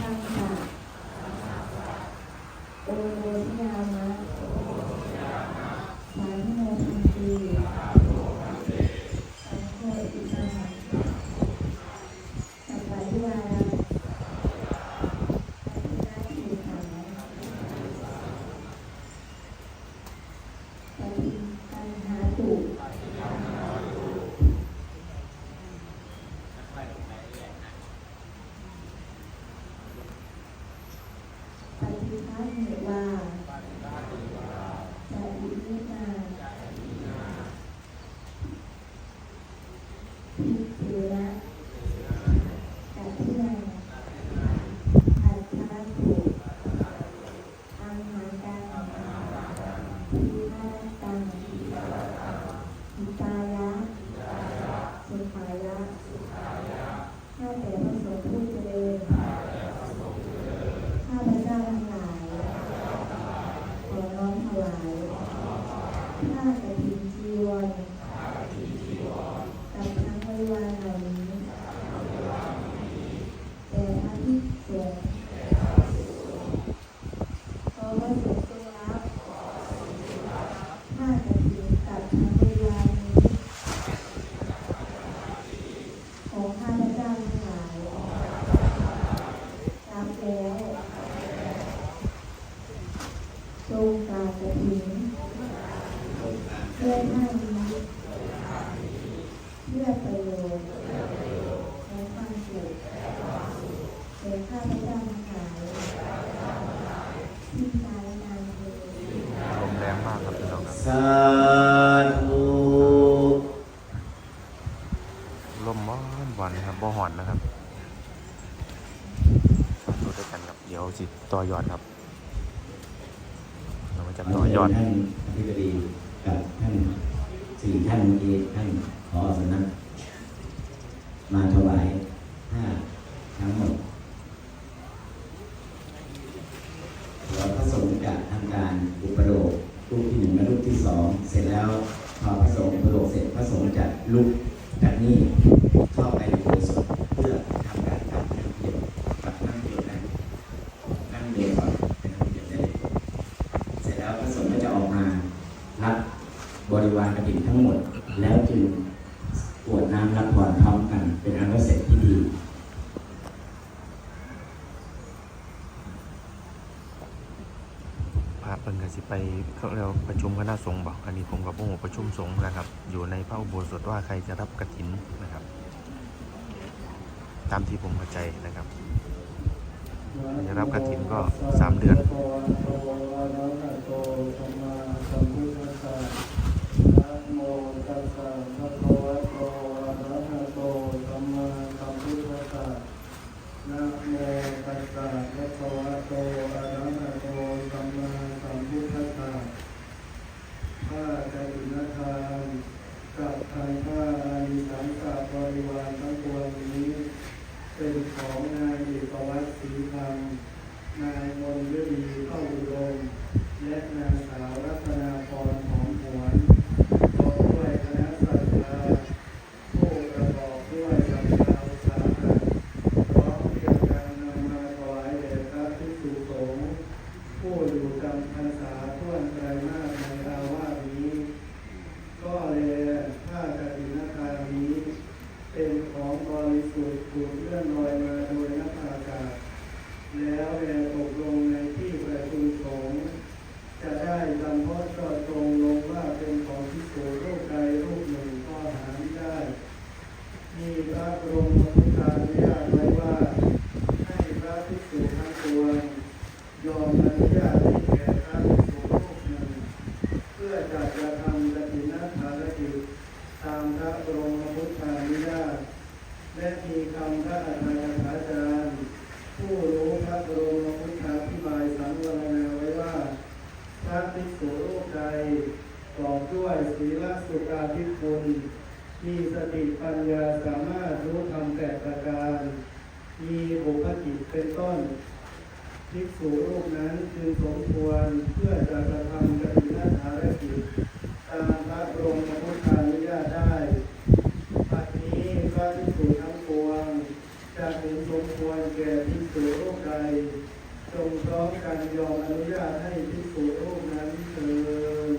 ทาง ย้อนครับ งฆ์นะครับ อยู่ในพระอุโบสถว่าใครจะรับกระถินนะครับ ตามที่ผมเข้าใจนะครับจะรับกระถินก็สามเดือนตัสสะภะคะวะโตอะระหะโตสัมมาสัมพุทธัสสะ ผ้าใจถึงนทานกับทานผ้านิสังกับบริวารทั้งปวนี้ เป็นของนายเอกวัตศรีพันายมนฤดีเข้าอุดมและนางสาวรัตนาพร ปัญญาสามารถรู้ธรรมแต่ประการ มีบุพกิจเป็นต้นภิกษุรูปนั้นจึงสมควรเพื่อจะกระทำกฐินภารกิจตามพระบรมพุทธานุญาตได้ปัจนี้พระภิกษุทั้งปวง จะเห็นสมควรแก่ภิกษุรูปใดจงพร้อมกันยอมอนุญาตให้ภิกษุรูปนั้นเถิด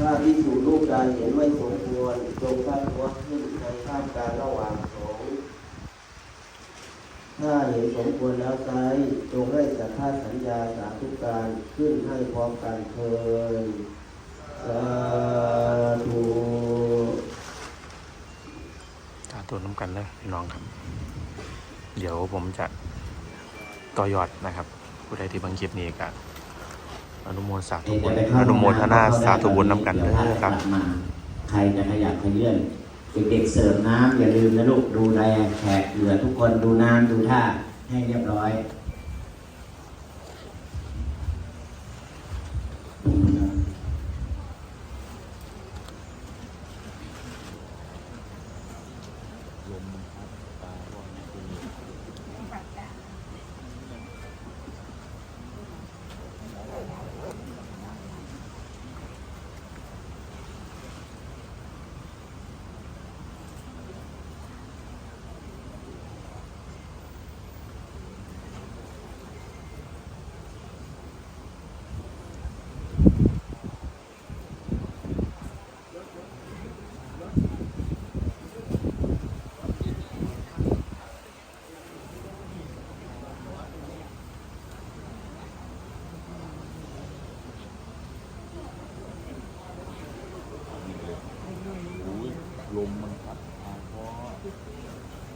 ถ้าพิสูจน์รูปใดเห็นไม่สมควรจงตั้งวัดขึ้นในท่ามกลางระหว่างสองถ้าเห็นสมควรแล้วไซร้จงให้สัทธาสัญญาสาธุการขึ้นให้พร้อมกันเถิดสาธุสาธุน้ำกันเลยพี่น้องครับ เดี๋ยวผมจะต่อยอดนะครับ ผู้ใดที่บังคลิปนี้ก็ อนุโมทสาธุบุญอนุโมทนาสาธุบุญน้ำกันเด้อครับมาใครจะขยับขยื่นเด็กๆเสิร์ฟน้ำอย่าลืมนะลูกดูแลแขกเหลือทุกคนดูน้ำดูท่าให้เรียบร้อย ลมมันพัดพาเพราะ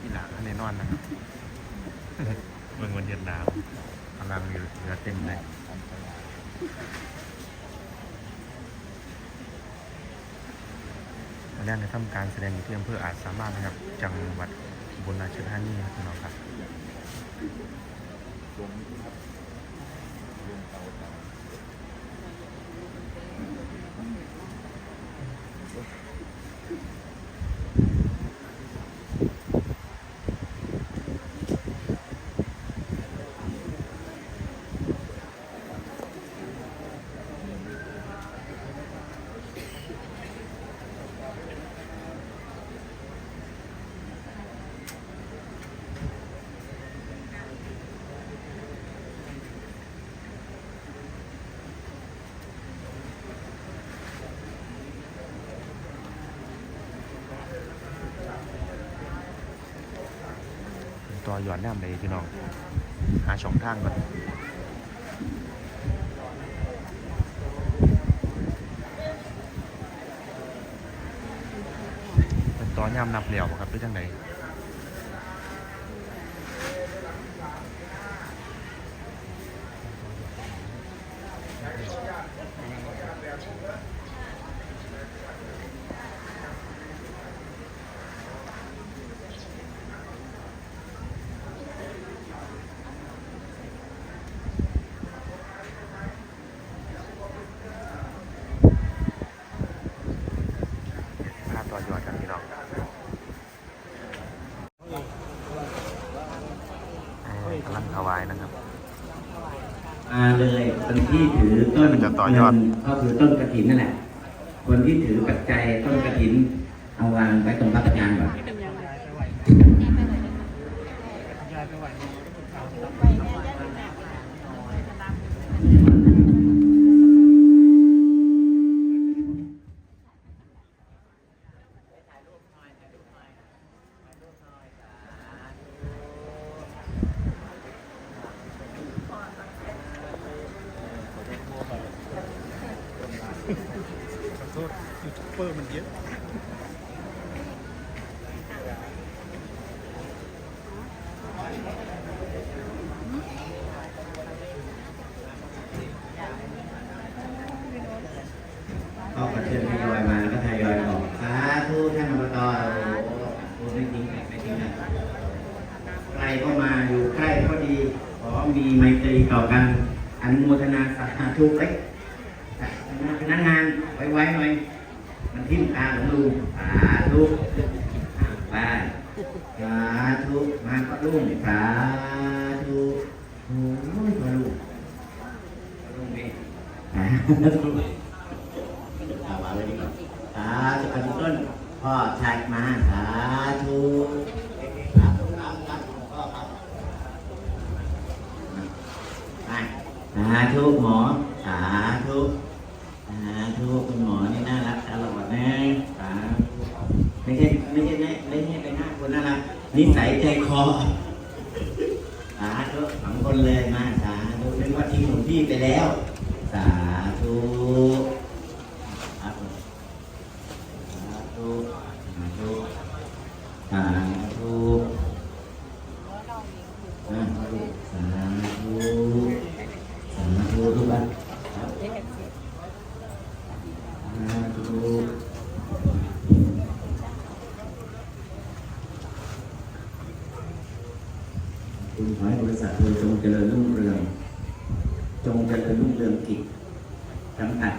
อีหลังแน่นอนนะครับ เมืองวันเย็นหนาวพลังอยู่เหลือเต็มเลยวันแรกใน ทำการแสดงอยู่ที่อำเภออาจสามารถนะครับ จังหวัดอุบุญราชธานีนะครับพี่น้องครับลมพัดลมเตา ตาตัวย่อนแนมเลยพี่น้อง หาช่องทางก่อนตัอย่ำนับเหลี่ยวครับหรือจังได พันถวายนะครับ มาเลยคนที่ถือต้นจะต่อยอด เงินก็คือต้นกระถินนั่นแหละ คนที่ถือปัจจัยต้นกระถินเอาวางไว้ตรงพระประธานก่อน ธุหมอสาธุสาธุคุณหมอนี่น่ารักตลอดนะสาธุไม่ใช่ไม่ใช่ไม่ไม่ใช่เป็นหน้าคนน่ารักนิสัยใจคอสาธุสองคนเลยมาสาธุนึกว่าทิ้งหลวงพี่ไปแล้ว สาธุครับผม สาธุสาธุสาธุสาธุสาธุสาธุทุกท่านครับสาธุ คุณขอให้บริษัทเธอจงเจริญรุ่งเรือง จงเจริญรุ่งเรืองกิจจำกัด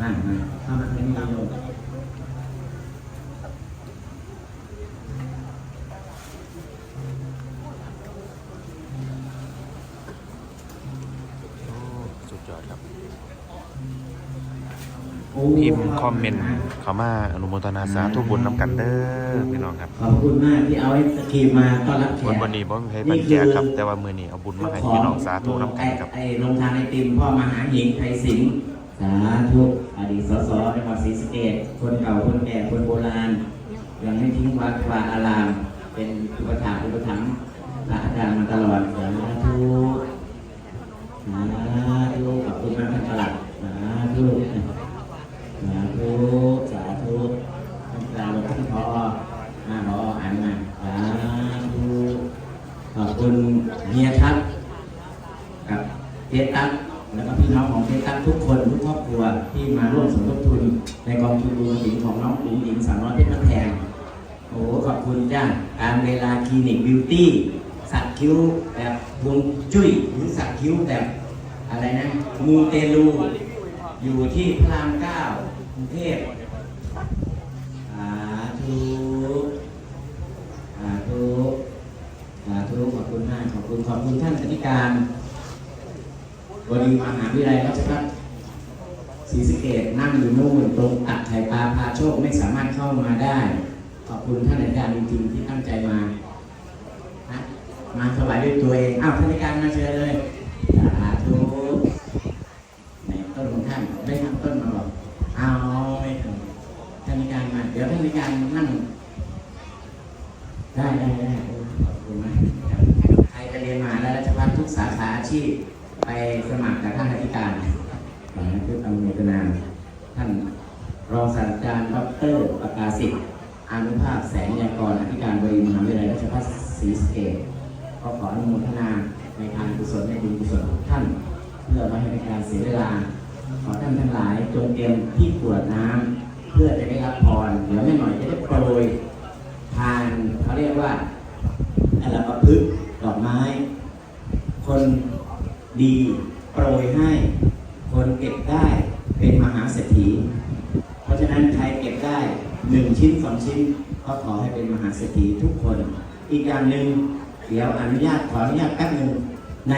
มากนะเข้ามาที่นี่โยมโอ้สุดยอดครับโอ้พิมพ์คอมเมนต์ เขามาอนุโมทนาสาธุบุญน้ำกันเด้อพี่น้องครับขอบคุณมากที่เอาไอ้สกรีมมาต้อนรับแขวันกวันนี้บ่มีให้ปันแจกครับ แต่ว่ามื้อนี้เอาบุญมาให้พี่น้องสาธุน้ำกันครับไอ้โรงทานไอติมพ่อมหาหญิงไทยสิงห์สาธุอดีตสสจังหวัดศรีสะเกษคนเก่าคนแก่คนโบราณ ยังไม่ทิ้งวัดวาอาราม เป็นอุปถาอุปถัมภ์พระอาจารย์มาตลอดสาธุสาธุขอบคุณมากท่านประหลัดสาธุสาธุสาธุท่านประหลัดท่านพอมาพออ่านมาสาธุขอบคุณ เฮียทัศน์กับเจตั๊กแล้วก็พี่น้องของเจตั๊กทุกคนทุกครอบครัวที่มาร่วมสมทบทุนในกองทุนรวมหญิงของน้องอุ๋งหญิงสาวน้อยเพชรบ้านแพงโอ้ขอบคุณจ้าการเวลาคลินิกบิวตี้สักคิ้วแบบวงจุ้ยหรือสักคิ้วแบบอะไรนะมูเตลูอยู่ที่พระรามเก้ากรุงเทพสาธุสาธุสาธุขอบคุณมากขอบคุณขอบคุณท่านอธิการบดีมหา วิทยาลัยราชภัฏศรีสะเกดนั่งอยู่นู่นตรงตัดไข่ปลาพาโชคไม่สามารถเข้ามาได้ ขอบคุณท่านอาจารย์จริงๆที่ตั้งใจมา มาถวายด้วยตัวเอง อ้าวท่านอาจารย์มาเชิญเลยสาธุในต้นของท่านได้ทำต้นมาบอกเอาไม่ทำท่านอาจารย์มา เดี๋ยวท่านอาจารย์นั่ง ได้ได้ได้โอ้ขอบคุณมากครับใครจะเรียนมหาแล้วราชพัฒทุกสาขาอาชีพ ไปสมัครกับท่านอธิการขอให้ทุกอนุโมทนา ท่านรองศาสตราจารย์ดรประกาศสิทธิ์ อานุภาพแสงยากรอธิการบดีมหาวิทยาลัยราชภัฏ ศรีสเกษก็ขออนุโมทนาในทานกุศลในบุญกุศลของท่าน เพื่อไม่ให้เป็นการเสียเวลา ขอท่านทั้งหลายจงเตรียมที่กวดน้ำเพื่อจะได้รับพรเดี๋ยวแม่หน่อยจะได้โปรยทานเขาเรียกว่าอะไรประพฤกดอกไม้ คนดีโปรยให้ คนเก็บได้เป็นมหาเศรษฐี เพราะฉะนั้นใครเก็บได้หนึ่งชิ้นสองชิ้น ก็ขอให้เป็นมหาเศรษฐีทุกคน อีกอย่างหนึ่งเดี๋ยวอนุญาตขออนุญาตแป๊บหนึ่งไหน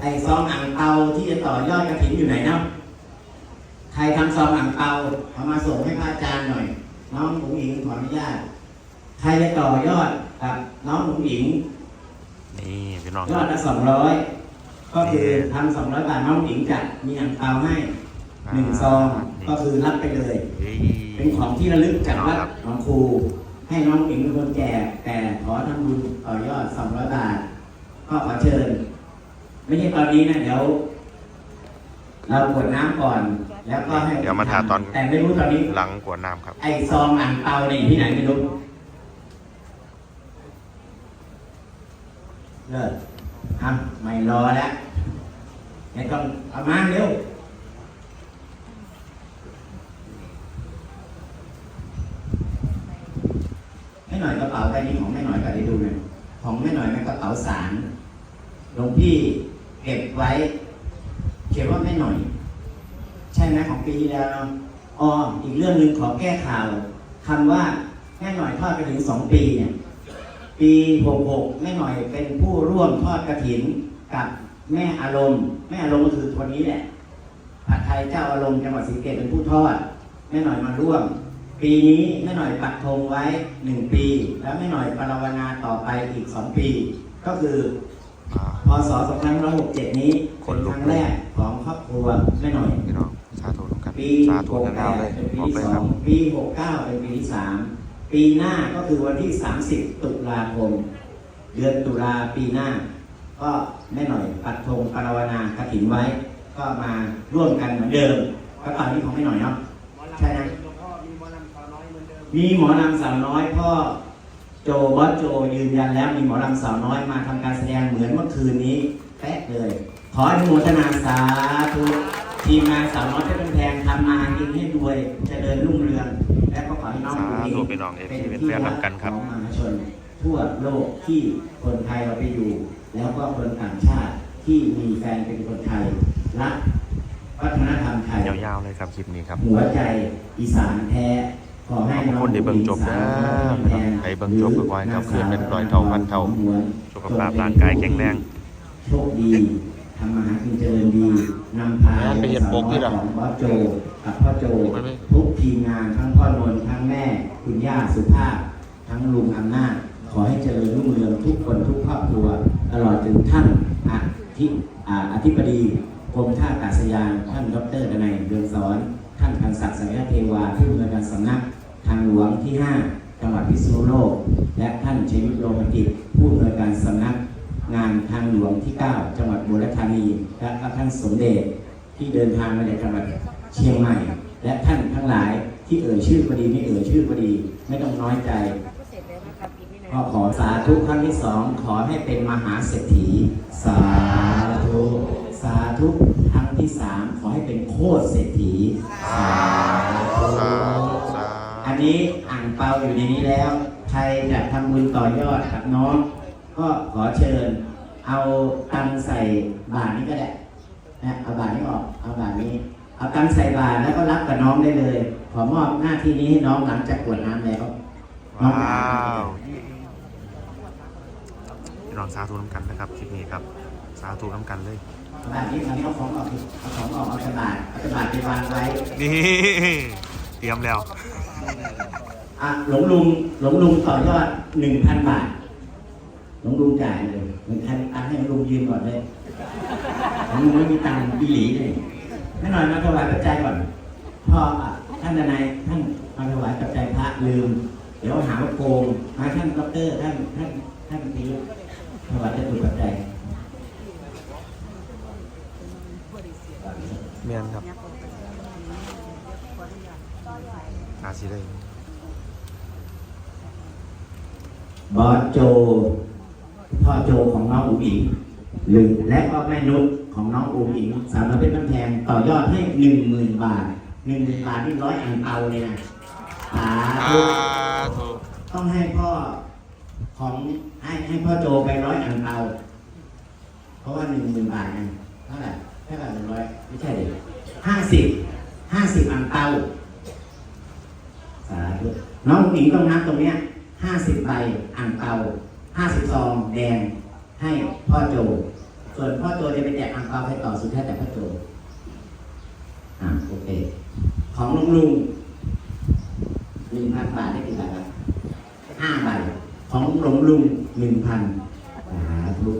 ไอ้ซองอ่างเปาที่จะต่อยอดกระถินอยู่ไหนเนาะใครทำซองอ่างเปาเอามาส่งให้พระอาจารย์หน่อย น้องหมูหญิงขออนุญาตใครจะต่อยอดกับน้องหมูหญิงนี่พี่น้องยคอรัดบละสองร้อยก็คือทำสองร้อยบาทน้องหญิงจะมีอ่างเปาให้หนึ่งซองก็คือรับไปเลยเฮ้ยเป็นของที่ระลึกจากวัดหนองครู ให้น้องหญิงเป็นคนแก่แต่ขอทำบุญต่อยอดสองร้อยบาท ก็ขอเชิญ ไม่ใช่ตอนนี้นะเดี๋ยวเรากดน้ำก่อน แล้วก็ให้เดี๋ยวมาถ่ายตอน แต่ไม่รู้ตอนนี้ หลังกวดน้ำครับ ไอ้ซองอ่างเปาเนี่ยอยู่ที่ไหนไม่รู้เลิกทำไม่รอแล้วไม่ต้องเอามาเร็ว หน่อยกระเป๋าใบนี้ของแม่หน่อยก็ได้ดูหน่อยของแม่หน่อยมันกระเป๋าสารหลวงพี่เก็บไว้ เขียนว่าแม่หน่อย ใช่ไหมของปีที่แล้วเนาะอ๋ออีกเรื่องหนึ่งขอแก้ข่าวคำว่าแม่หน่อยทอดกระถิ่นสองปีเนี่ยปีหกหกแม่หน่อยเป็นผู้ร่วมทอดกระถินกับแม่อารมณ์แม่อารมณ์ก็คือคนนี้แหละผัดไทยเจ้าอารมณ์จังหวัดศรีเกษเป็นผู้ทอดแม่หน่อยมาร่วม ปีนี้แม่หน่อยปักธงไว้หนึ่งปี แล้วแม่หน่อยปรารนาต่อไปอีกสองปี ก็คืออ่าพศ2567 นี้คเป็นนลุคกรั้งแรกของครอบครัวแม่หน่อยพี่น้องสาธุน้ำกันปีสาธุนาวๆเลย68เป็นปีบอกเลที่ยสคอรับงปี 69 เป็นปีที่สามปีหน้าก็คือวันที่ 30 ตุลาคม เดือนตุลาปีหน้า ก็แม่หน่อยปัดธงปาราวนากระถินไว้ ก็มาร่วมกันเหมือนเดิมกระเป๋านี้ของแม่หน่อยเนาะใช่นะมี หมอลำสาวน้อยพ่อโจบอสโจยืนยันแล้วมีหมอลำสาวน้อยมาทำการแสดงเหมือนเมื่อคืนนี้แป๊ะเลย ขออนุโมทนาสาธุทีมงานสาวน้อยที่เป็นแพงทำมาหากินให้รวยเจริญรุ่งเรือง และก็ขอให้น้องสาผู้หญิงธุพี่น้องเอฟซีเป็นแฟนนำกันครับของมหาชน ทั่วโลกที่คนไทยเราไปอยู่ แล้วก็คนต่างชาติที่มีแฟนเป็นคนไทยรักวัฒนธรรมไทยยาวๆเลยครับคลิปนี้ครับ หัวใจอีสานแท้ ขอให้ขอบคุณที่เบิ่งจบนะให้เบิ่งจบก็ขอให้เขาคืนเป็นร้อยเท่าพันเท่าสุขภาพร่างกายแข็งแรงโชคดีทำมาหากินเจริญดีนำพาแม่นไปเห็นปกนี่เหรอของพ่อโจกับพ่อโจไม่ไม่ทุกทีมงานทั้งพ่อนนท์ทั้งแม่ คุณย่าสุภาพ ทั้งลุงอำนาจขอให้เจริญรุ่งเรืองทุกคนทุกครอบครัวตลอดถึงท่านอธิอ่าอธิบดีกรมท่าอากาศยานท่านดรดนัยเดืองสอน ท่านพันศักดิ์สัญญาเทวาที่อำนวยการสำนัก ทางหลวงที่ 5 จังหวัดพิษณุโลก และท่านชัยยุทธโลมกิจผู้อำนวยการสำนักงานทางหลวงที่ 9 จังหวัดบุรีธานีและท่านสมเด็จที่เดินทางมาจากจังหวัดเชียงใหม่ และท่านทั้งหลายที่เอ่ยชื่อก็ดีไม่เอ่ยชื่อก็ดีไม่ต้องน้อยใจก็ขอสาธุครั้งที่สองขอให้เป็นมหาเศรษฐี สาธุสาธุครั้งที่สามขอให้เป็นโคตรเศรษฐี สาธุ อันนี้อ่างเปาอยู่ในนี้แล้ว ใครจะทำบุญต่อยอดกับน้อง ก็ขอเชิญ เอาตังค์ใส่บาทนี้ก็ได้นะเอาบาทนี้ออก เอาบาทนี้ เอาตังค์ใส่บาทแล้วก็รับกับน้องได้เลย ขอมอบหน้าที่นี้ให้น้องหลังจากกรวดน้ำแล้วน้องว้าวพี่น้องสาธุน้ำกันนะครับคลิปนี้ครับ สาธุน้ำกันเลยแบบนี้คราวนี้เอาของออกสิเอาของออกเอากระบาดเอากระบาดไปวางไว้ นี่ เตรียมแล้ว อะหลวงลุงหลวงลุงต่อยอดหนึ่งพันบาท หลวงลุงจ่ายเลยหนึ่งพันตังค์ให้หลวงลุงยืมก่อนเลยหลวงลุงไม่มีตังค์อีหลีเลยแม่หน่อยมาถวายปัจจัยก่อนพ่ออะท่านนายท่านมาถวายปัจจัยพระลืม เดี๋ยวหาว่าโกงมาท่านดอกเตอร์ท่านท่านท่านตีถวายจะถูกปัจจัยเมียนครับอาสิได้ บอสโจ พ่อโจของน้องอุ๋งอิงหรือและก็แม่นุชของน้องอุ๋งอิงสามร้อยเป็นน้ำแพงต่อยอดให้หนึ่งหมื่นบาทหนึ่งหมื่นบาทที่ร้อยอังเปาเลยนะสาธุธุต้องให้พ่อของให้ให้พ่อโจไปร้อยอังเปาเพราะว่าหนึ่งหมื่นบาทไงเท่าไหร่เท่าไหร่หนึ่งร้อยไม่ใช่ดิห้าสิบห้าสิบอังเปาสาธุน้องอุ๋งอิงต้องนับตรงเนี้ย ห้าสิบใบอังเปาห้าสิบซองแดงให้พ่อโจ ส่วนพ่อโจจะไปแจกอังเปาให้ต่อสุดท้ายแต่พ่อโจ อ่าโอเค ของลุงลุงหนึ่งพันบาทได้กี่บาทครับห้าใบ ของหลวงลุงหนึ่งพันสาธุ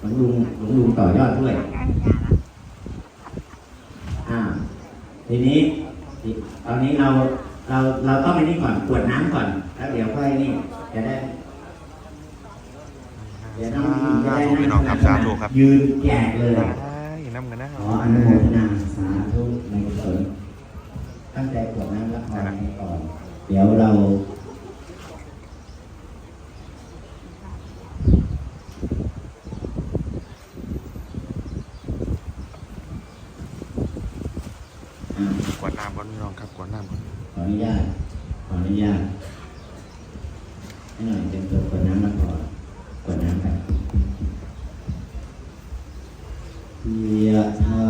หลวงลุงหลวงลุงต่อยอดด้วย อ่า ทีนี้ ตอนนี้เรา เราเราต้องไปนี่ก่อนตรวจน้ำก่อนแล้วเดี๋ยวค่อยนี่จะได้เดี๋ยวน้องผู้หญิงจะสาได้ธุพี่น้องครับสาธุครับยืนแจกเลยได้น้ำกันนะขออนุโมทนาสาธุในกุศลตั้งใจกรวดน้ำรับพรให้ก่อน เดี๋ยวเรา อ่าก วดน้ำก่อนพี่น้องครับกวดน้ำก่ อนขออนุญาต ขออนุญาต ให้หน่อยเตรียมตัวกดน้ำรับพรกดน้ำกันยะถา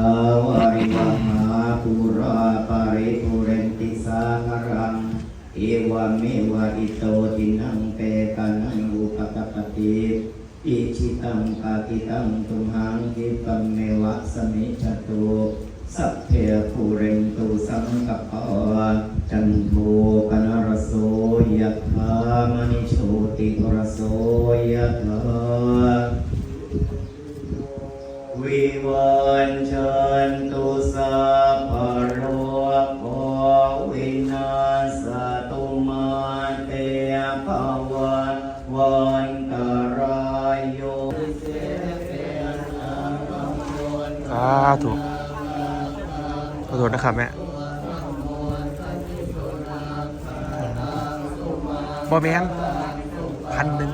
วาริวหาปุราปาริปุเรนติสาคารัง เอวะเมวะอิโตตินังเปตานังอุปกปปติอิชิตังปาติตังตุมหังคิปัมเมวะสมิจตุสัพเพภูเรนตุสังกปะ จันโทปนรสโสยะถามณิโชติรสโสยะถาวิวันจันตุสัพพโรโควินาสตุมาเตภวัตวันตรายโยสาธุขอโทษนะครับแม่ บอแม่นพันหนึ่ง